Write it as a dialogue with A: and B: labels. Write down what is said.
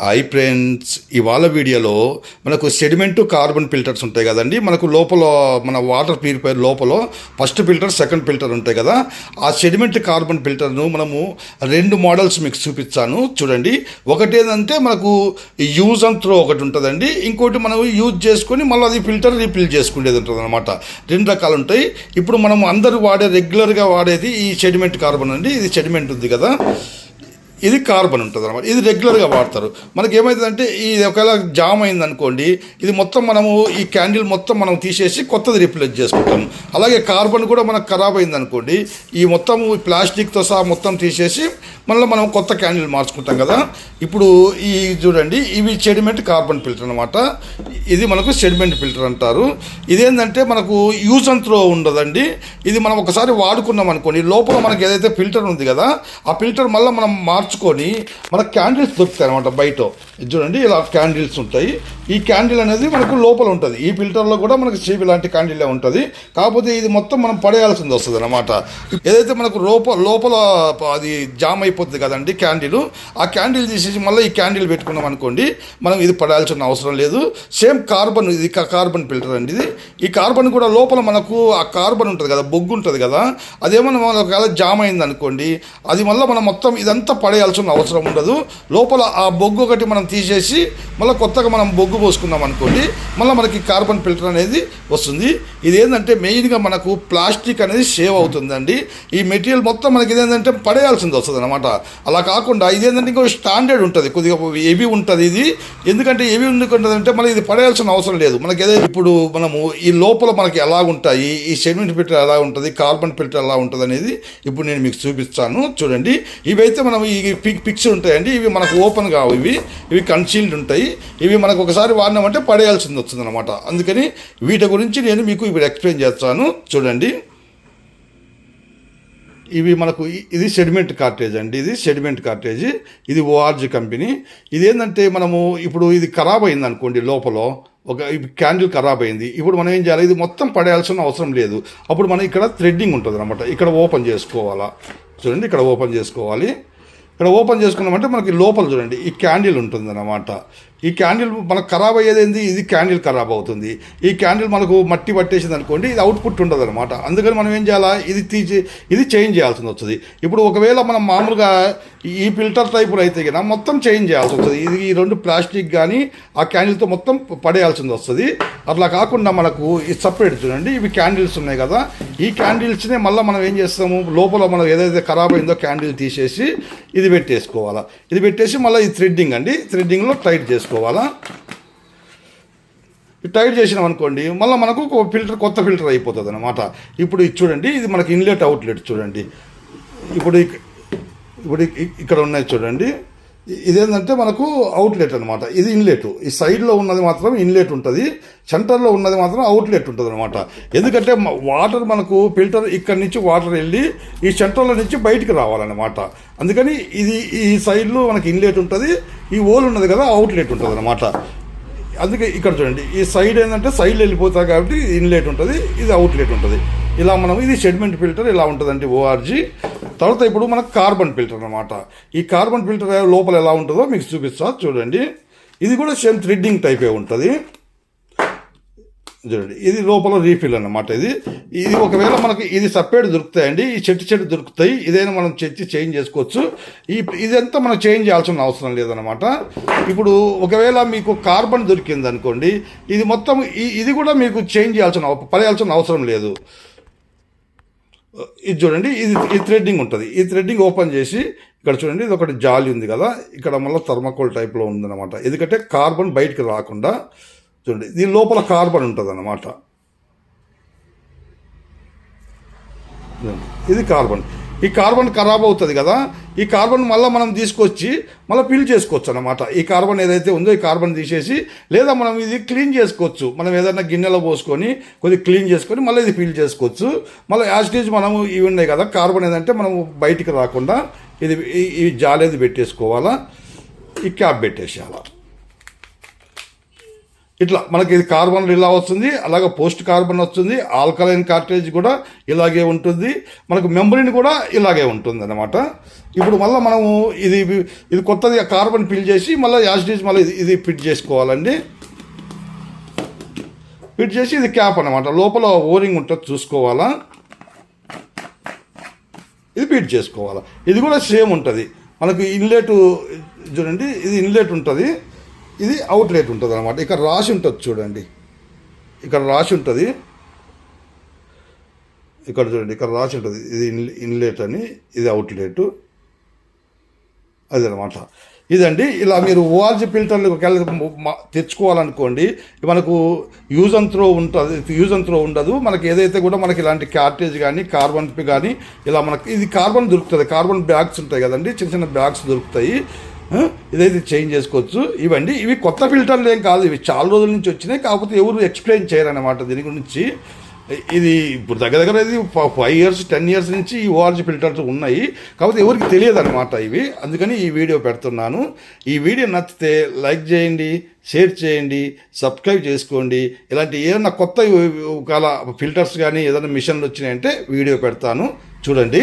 A: I friends ఇవాళ వీడియోలో మనకు సెడిమెంట్ కార్బన్ ఫిల్టర్స్ ఉంటాయి కదండి. మనకు లోపల మన వాటర్ ప్యూరిఫైర్ లోపల ఫస్ట్ ఫిల్టర్ సెకండ్ ఫిల్టర్ ఉంటాయి కదా. ఆ సెడిమెంట్ కార్బన్ ఫిల్టర్ను మనము రెండు మోడల్స్ మీకు చూపించాను చూడండి. ఒకటి ఏంటంటే మనకు యూజ్ అండ్ త్రో ఒకటి ఉంటుందండి. ఇంకోటి మనం యూజ్ చేసుకొని మళ్ళీ అది ఫిల్టర్ రీఫిల్ చేసుకునేది ఉంటుంది అనమాట రెండు రకాలు ఉంటాయి. ఇప్పుడు మనం అందరూ వాడే రెగ్యులర్గా వాడేది ఈ సెడిమెంట్ కార్బన్ అండి. ఇది సెడిమెంట్ ఉంది కదా. ఇది కార్బన్ ఉంటుంది అనమాట ఇది రెగ్యులర్గా వాడతారు. మనకి ఏమవుతుందంటే ఇది ఒకవేళ జామ్ అయింది అనుకోండి ఇది మొత్తం మనము ఈ క్యాండిల్ మొత్తం మనం తీసేసి కొత్తది రీప్లేస్ చేసుకుంటాం. అలాగే కార్బన్ కూడా మనకు ఖరాబ్ అయింది అనుకోండి ఈ మొత్తం ప్లాస్టిక్తో సహా మొత్తం తీసేసి మళ్ళీ మనం కొత్త క్యాండిల్ మార్చుకుంటాం కదా. ఇప్పుడు ఈ చూడండి ఇవి సెడిమెంట్ కార్బన్ ఫిల్టర్ అనమాట ఇది మనకు సెడిమెంట్ ఫిల్టర్ అంటారు. ఇదేంటంటే మనకు యూజ్ అండ్ త్రో ఉండదండి. ఇది మనం ఒకసారి వాడుకున్నాం అనుకోండి లోపల మనకి ఏదైతే ఫిల్టర్ ఉంది కదా ఆ ఫిల్టర్ మళ్ళీ మనం మార్చు మార్చుకొని మన క్యాండిల్స్ దొరుకుతాయి అనమాట బయట. ఇది చూడండి ఇలా క్యాండిల్స్ ఉంటాయి. ఈ క్యాండిల్ అనేది మనకు లోపల ఉంటుంది. ఈ ఫిల్టర్లో కూడా మనకు చీపి లాంటి క్యాండిలే ఉంటుంది. కాకపోతే ఇది మొత్తం మనం పడేయాల్సింది వస్తుంది అనమాట ఏదైతే మనకు లోపల లోపల అది జామ్ అయిపోతుంది కదండి క్యాండిల్ ఆ క్యాండిల్ తీసేసి మళ్ళీ ఈ క్యాండిల్ పెట్టుకున్నాం అనుకోండి మనం ఇది పడాల్సిన అవసరం లేదు. సేమ్ కార్బన్ ఇది కార్బన్ ఫిల్టర్ అండి ఇది. ఈ కార్బన్ కూడా లోపల మనకు ఆ కార్బన్ ఉంటుంది కదా బొగ్గు ఉంటుంది కదా అదేమన్నా మన ఒకవేళ జామ్ అయింది అనుకోండి అది మళ్ళీ మనం మొత్తం ఇదంతా పడే పడేయాల్సిన అవసరం ఉండదు. లోపల ఆ బొగ్గు ఒకటి మనం తీసేసి మళ్ళీ కొత్తగా మనం బొగ్గు పోసుకున్నాం అనుకోండి మళ్ళీ మనకి కార్బన్ ఫిల్టర్ అనేది వస్తుంది. ఇది ఏంటంటే మెయిన్గా మనకు ప్లాస్టిక్ అనేది సేవ్ అవుతుందండి. ఈ మెటీరియల్ మొత్తం మనకి ఇదేంటంటే పడేయాల్సింది వస్తుంది అనమాట అలా కాకుండా ఇదేంటంటే ఇంకో స్టాండర్డ్ ఉంటుంది. కొద్దిగా హెవీ ఉంటుంది ఇది. ఎందుకంటే హెవీ ఎందుకుంటుందంటే మనకి ఇది పడేయాల్సిన అవసరం లేదు. మనకి ఏదైతే ఇప్పుడు మనము ఈ లోపల మనకి ఎలా ఉంటాయి ఈ సెడిమెంట్ ఫిల్టర్ ఎలా ఉంటుంది కార్బన్ ఫిల్టర్ ఎలా ఉంటుంది అనేది ఇప్పుడు నేను మీకు చూపిస్తాను. చూడండి. ఇవైతే మనం ఈ పిక్ పిక్స్ ఉంటాయండి. ఇవి మనకు ఓపెన్ కావు ఇవి. ఇవి కన్సీల్డ్ ఉంటాయి. ఇవి మనకు ఒకసారి వాడినామంటే పడేయాల్సింది వస్తుంది అనమాట అందుకని వీటి గురించి నేను మీకు ఇప్పుడు ఎక్స్ప్లెయిన్ చేస్తాను. చూడండి. ఇవి మనకు ఇది సెడిమెంట్ కార్టేజ్ అండి. ఇది సెడిమెంట్ కార్టేజ్ ఇది ఓఆర్జీ కంపెనీ ఇది ఏంటంటే మనము ఇప్పుడు ఇది ఖరాబ్ అయింది అనుకోండి లోపల. ఒక క్యాండిల్ ఖరాబ్ అయింది. ఇప్పుడు మనం ఏం చేయాలి? ఇది మొత్తం పడేయాల్సిన అవసరం లేదు. అప్పుడు మనం ఇక్కడ థ్రెడ్డింగ్ ఉంటుంది అనమాట ఇక్కడ ఓపెన్ చేసుకోవాలా. చూడండి ఇక్కడ ఓపెన్ చేసుకోవాలి. ఇక్కడ ఓపెన్ చేసుకున్నామంటే మనకి లోపల చూడండి ఈ క్యాండిల్ ఉంటుంది అన్నమాట ఈ క్యాండిల్ మనకు ఖరాబ్ అయ్యేది ఏంది? ఇది క్యాండిల్ ఖరాబ్ అవుతుంది. ఈ క్యాండిల్ మనకు మట్టి పట్టేసింది అనుకోండి ఇది అవుట్పుట్ ఉండదు అనమాట అందుకని మనం ఏం చేయాలా? ఇది తీసి ఇది చేంజ్ చేయాల్సి వస్తుంది. ఇప్పుడు ఒకవేళ మనం మామూలుగా ఈ ఫిల్టర్ టైపులు అయితే కదా మొత్తం చేంజ్ చేయాల్సి వస్తుంది. ఇది ఈ రెండు ప్లాస్టిక్ కానీ ఆ క్యాండిల్తో మొత్తం పడేయాల్సింది వస్తుంది. అట్లా కాకుండా మనకు ఇది సపరేట్ చూడండి ఇవి క్యాండిల్స్ ఉన్నాయి కదా. ఈ క్యాండిల్స్నే మళ్ళీ మనం ఏం చేస్తాము? లోపల మనం ఏదైతే ఖరాబ్ అయిందో క్యాండిల్ తీసేసి ఇది పెట్టేసుకోవాలా. ఇది పెట్టేసి మళ్ళీ ఈ థ్రెడ్డింగ్ అండి. థ్రెడ్డింగ్లో టైట్ చేసుకోవాలి. ఇది టైట్ చేసినాం అనుకోండి మళ్ళీ మనకు ఒక ఫిల్టర్ కొత్త ఫిల్టర్ అయిపోతుంది అనమాట ఇప్పుడు ఇది చూడండి ఇది మనకి ఇన్లెట్ అవుట్లెట్ చూడండి. ఇప్పుడు ఇప్పుడు ఇక్కడ ఉన్నాయి చూడండి. ఇదేంటంటే మనకు అవుట్లెట్ అనమాట ఇది ఇన్లెట్ ఈ సైడ్లో ఉన్నది మాత్రం ఇన్లెట్ ఉంటుంది. సెంటర్లో ఉన్నది మాత్రం అవుట్లెట్ ఉంటుంది అనమాట ఎందుకంటే వాటర్ మనకు ఫిల్టర్ ఇక్కడి నుంచి వాటర్ వెళ్ళి ఈ సెంటర్లో నుంచి బయటికి రావాలన్నమాట. అందుకని ఇది ఈ సైడ్లో మనకి ఇన్లెట్ ఉంటుంది. ఈ హోల్ ఉన్నది కదా అవుట్లెట్ ఉంటుంది అనమాట అందుకే ఇక్కడ చూడండి. ఈ సైడ్ ఏంటంటే సైడ్ వెళ్ళిపోతాయి కాబట్టి ఇన్లెట్ ఉంటుంది ఇది అవుట్లెట్ ఉంటుంది. ఇలా మనం ఇది సెడిమెంట్ ఫిల్టర్ ఇలా ఉంటుందండి ఓఆర్జీ తర్వాత ఇప్పుడు మనకు కార్బన్ ఫిల్టర్ అనమాట ఈ కార్బన్ ఫిల్టర్ లోపల ఎలా ఉంటుందో మీకు చూపిస్తా. చూడండి. ఇది కూడా సేమ్ థ్రెడ్డింగ్ టైపే ఉంటుంది. చూడండి. ఇది లోపల రీఫిల్ అన్నమాట ఇది. ఇది ఒకవేళ మనకి ఇది సపరేట్ దొరుకుతాయండి. ఈ చెట్టు చెట్టు దొరుకుతాయి. ఇదైనా మనం చెట్టు చేంజ్ చేసుకోవచ్చు. ఈ ఇదంతా మనం చేంజ్ చేయాల్సిన అవసరం లేదనమాట ఇప్పుడు ఒకవేళ మీకు కార్బన్ దొరికింది అనుకోండి ఇది మొత్తం ఈ- ఇది కూడా మీకు చేంజ్ చేయాల్సిన పడేయాల్సిన అవసరం లేదు. ఇది చూడండి ఇది ఈ థ్రెడ్డింగ్ ఉంటుంది. ఈ థ్రెడ్డింగ్ ఓపెన్ చేసి ఇక్కడ చూడండి ఇది ఒకటి జాలి ఉంది కదా ఇక్కడ మళ్ళీ థర్మాకోల్ టైప్లో ఉందన్నమాట. ఎందుకంటే కార్బన్ బయటికి రాకుండా చూడండి దీని లోపల కార్బన్ ఉంటుంది అన్నమాట ఇది కార్బన్. ఈ కార్బన్ ఖరాబ్ అవుతుంది కదా ఈ కార్బన్ మళ్ళీ మనం తీసుకొచ్చి మళ్ళీ ఫిల్ చేసుకోవచ్చు అనమాట ఈ కార్బన్ ఏదైతే ఉందో ఈ కార్బన్ తీసేసి లేదా మనం ఇది క్లీన్ చేసుకోవచ్చు. మనం ఏదైనా గిన్నెలో పోసుకొని కొద్దిగా క్లీన్ చేసుకొని మళ్ళీ ఇది ఫిల్ చేసుకోవచ్చు. మళ్ళీ యాస్టేజ్ మనము ఇవి ఉన్నాయి కదా కార్బన్ ఏదంటే మనం బయటికి రాకుండా ఇది ఈ జాలేది పెట్టేసుకోవాలా ఈ క్యాప్ పెట్టేసేయాలా. ఇట్లా మనకి ఇది కార్బన్ ఇలా వస్తుంది అలాగే పోస్ట్ కార్బన్ వస్తుంది ఆల్కలైన్ కార్టేజ్ కూడా ఇలాగే ఉంటుంది మనకు మెంబ్రిన్ కూడా ఇలాగే ఉంటుంది అనమాట ఇప్పుడు మళ్ళీ మనము ఇది ఇది కొత్తది కార్బన్ ఫిల్ చేసి మళ్ళీ యాసిడీస్ మళ్ళీ ఇది ఇది ఫిట్ చేసుకోవాలండి. ఫిట్ చేసి ఇది క్యాప్ అనమాట లోపల ఓరింగ్ ఉంటుంది చూసుకోవాలా? ఇది ఫిట్ చేసుకోవాలా? ఇది కూడా సేమ్ ఉంటుంది. మనకు ఇన్లెట్ చూడండి ఇది ఇన్లెట్ ఉంటుంది. ఇది అవుట్లెట్ ఉంటుంది అనమాట ఇక్కడ రాసి ఉంటుంది చూడండి. ఇక్కడ రాసి ఉంటుంది. ఇక్కడ చూడండి ఇక్కడ రాసి ఉంటుంది. ఇది ఇన్ ఇన్లెట్ అని ఇది అవుట్లెట్ అదనమాట ఇదండి ఇలా మీరు ఓఆర్జీ ఫిల్టర్లు ఒకవేళ తెచ్చుకోవాలనుకోండి మనకు యూజ్ అండ్ త్రో ఉంటుంది యూజ్ అండ్ త్రో ఉండదు. మనకి ఏదైతే కూడా మనకి ఇలాంటి కార్టేజ్ కానీ కార్బన్ కానీ ఇలా మనకి ఇది కార్బన్ దొరుకుతుంది. కార్బన్ బ్యాగ్స్ ఉంటాయి కదండి చిన్న చిన్న బ్యాగ్స్ దొరుకుతాయి. ఇదైతే చేంజ్ చేసుకోవచ్చు. ఇవండి. ఇవి కొత్త ఫిల్టర్లు ఏం కాదు. ఇవి చాలా రోజుల నుంచి వచ్చినాయి. కాకపోతే ఎవరు ఎక్స్ప్లెయిన్ చేయరన్నమాట దీని గురించి. ఇది ఇప్పుడు దగ్గర దగ్గర ఇది ఫైవ్ ఇయర్స్ టెన్ ఇయర్స్ నుంచి ఈ ఓఆర్జీ ఫిల్టర్స్ ఉన్నాయి. కాకపోతే ఎవరికి తెలియదు అనమాట ఇవి. అందుకని ఈ వీడియో పెడుతున్నాను. ఈ వీడియో నచ్చితే లైక్ చేయండి షేర్ చేయండి సబ్స్క్రైబ్ చేసుకోండి. ఇలాంటి ఏదైనా కొత్త కాల ఫిల్టర్స్ కానీ ఏదైనా మిషన్లు వచ్చినాయంటే వీడియో పెడతాను. చూడండి.